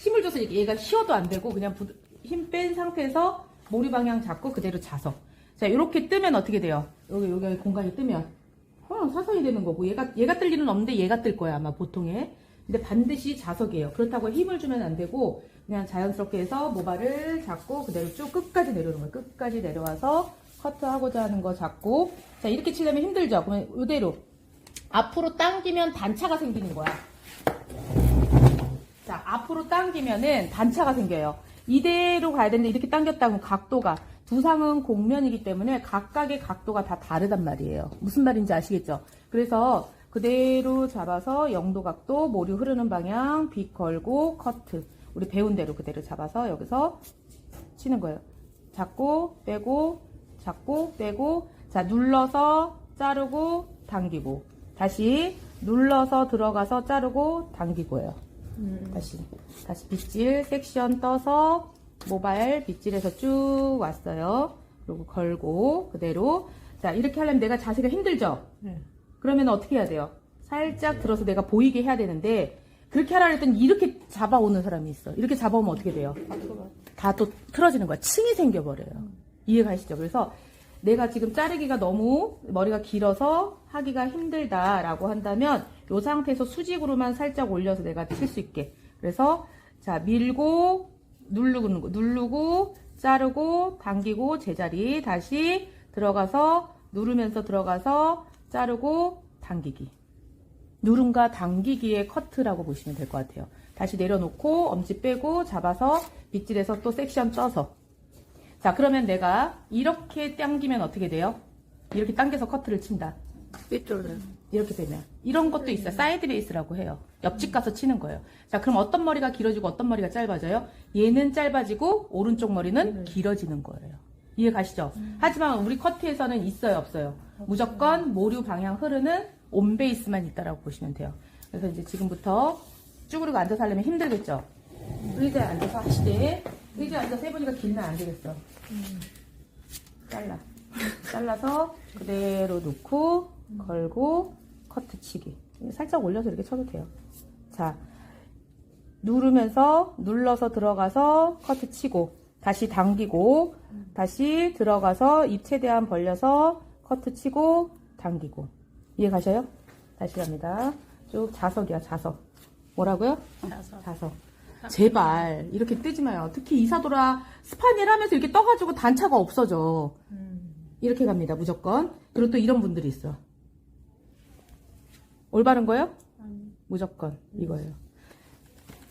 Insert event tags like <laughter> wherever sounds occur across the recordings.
힘을 줘서 얘가 쉬어도 안 되고 그냥 힘 뺀 상태에서 모리 방향 잡고 그대로 자서. 자, 이렇게 뜨면 어떻게 돼요? 여기, 여기 공간이 뜨면. 그냥 사선이 되는 거고, 얘가, 얘가 뜰 일은 없는데 얘가 뜰 거야, 아마 보통에. 근데 반드시 자석이에요. 그렇다고 힘을 주면 안 되고, 그냥 자연스럽게 해서 모발을 잡고 그대로 쭉 끝까지 내려오는 거예요. 끝까지 내려와서 커트하고자 하는 거 잡고. 자, 이렇게 치려면 힘들죠? 그러면 이대로. 앞으로 당기면 단차가 생기는 거야. 자, 앞으로 당기면은 단차가 생겨요. 이대로 가야 되는데 이렇게 당겼다고 각도가 두상은 곡면이기 때문에 각각의 각도가 다 다르단 말이에요. 무슨 말인지 아시겠죠? 그래서 그대로 잡아서 영도 각도, 모류 흐르는 방향, 빗 걸고 커트. 우리 배운 대로 그대로 잡아서 여기서 치는 거예요. 잡고 빼고 잡고 빼고 자 눌러서 자르고 당기고 다시 눌러서 들어가서 자르고 당기고요. 다시 다시 빗질 섹션 떠서 모발 빗질에서 쭉 왔어요. 그리고 걸고 그대로 자 이렇게 하려면 내가 자세가 힘들죠. 네. 그러면 어떻게 해야 돼요? 살짝 들어서 내가 보이게 해야 되는데 그렇게 하라 했더니 이렇게 잡아오는 사람이 있어. 이렇게 잡아오면 어떻게 돼요? 다 또 틀어지는 거야. 층이 생겨버려요. 이해가시죠? 그래서 내가 지금 자르기가 너무 머리가 길어서 하기가 힘들다라고 한다면 이 상태에서 수직으로만 살짝 올려서 내가 칠 수 있게. 그래서 자 밀고 누르고 누르고 자르고 당기고 제자리 다시 들어가서 누르면서 들어가서 자르고 당기기. 누름과 당기기의 커트라고 보시면 될 것 같아요. 다시 내려놓고 엄지 빼고 잡아서 빗질해서 또 섹션 떠서 자 그러면 내가 이렇게 당기면 어떻게 돼요? 이렇게 당겨서 커트를 친다. 삐뚤어요. 이렇게 되면 이런 것도 있어요. 사이드 베이스라고 해요. 옆집 가서 치는 거예요. 자 그럼 어떤 머리가 길어지고 어떤 머리가 짧아져요? 얘는 짧아지고 오른쪽 머리는 길어지는 거예요. 이해 가시죠? 하지만 우리 커트에서는 있어요, 없어요? 무조건 모류 방향 흐르는 온 베이스만 있다라고 보시면 돼요. 그래서 이제 지금부터 쭈그리고 앉아서 하려면 힘들겠죠? 의자에 앉아서 하시되 의자에 앉아서 해보니까 길면 안 되겠어. 잘라. 잘라서 그대로 놓고 걸고 커트 치기. 살짝 올려서 이렇게 쳐도 돼요. 자, 누르면서 눌러서 들어가서 커트 치고 다시 당기고 다시 들어가서 입 최대한 벌려서 커트 치고 당기고 이해 가셔요? 다시 갑니다. 쭉 자석이야 자석. 뭐라고요? 자석. 자석. 제발 이렇게 뜨지 마요. 특히 이사도라 스파니엘 하면서 이렇게 떠가지고 단차가 없어져. 이렇게 갑니다. 무조건. 그리고 또 이런 분들이 있어. 올바른 거요? 무조건 이거예요.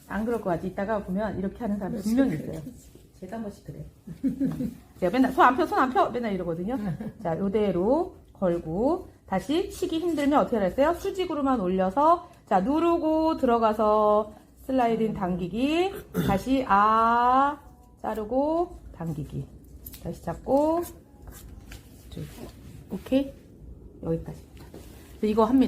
안 그럴 것 같지. 이따가 보면 이렇게 하는 사람 분명히 있어요. <laughs> 제가 한 번씩 그래. 제가 맨날 손 안 펴, 손 안 펴! 맨날 이러거든요. <laughs> 자, 요대로 걸고 다시 치기 힘들면 어떻게 하랬어요? 수직으로만 올려서 자, 누르고 들어가서 슬라이딩 당기기 다시 아 자르고 당기기 다시 잡고 쭉. 오케이? 여기까지. 이거 합니다.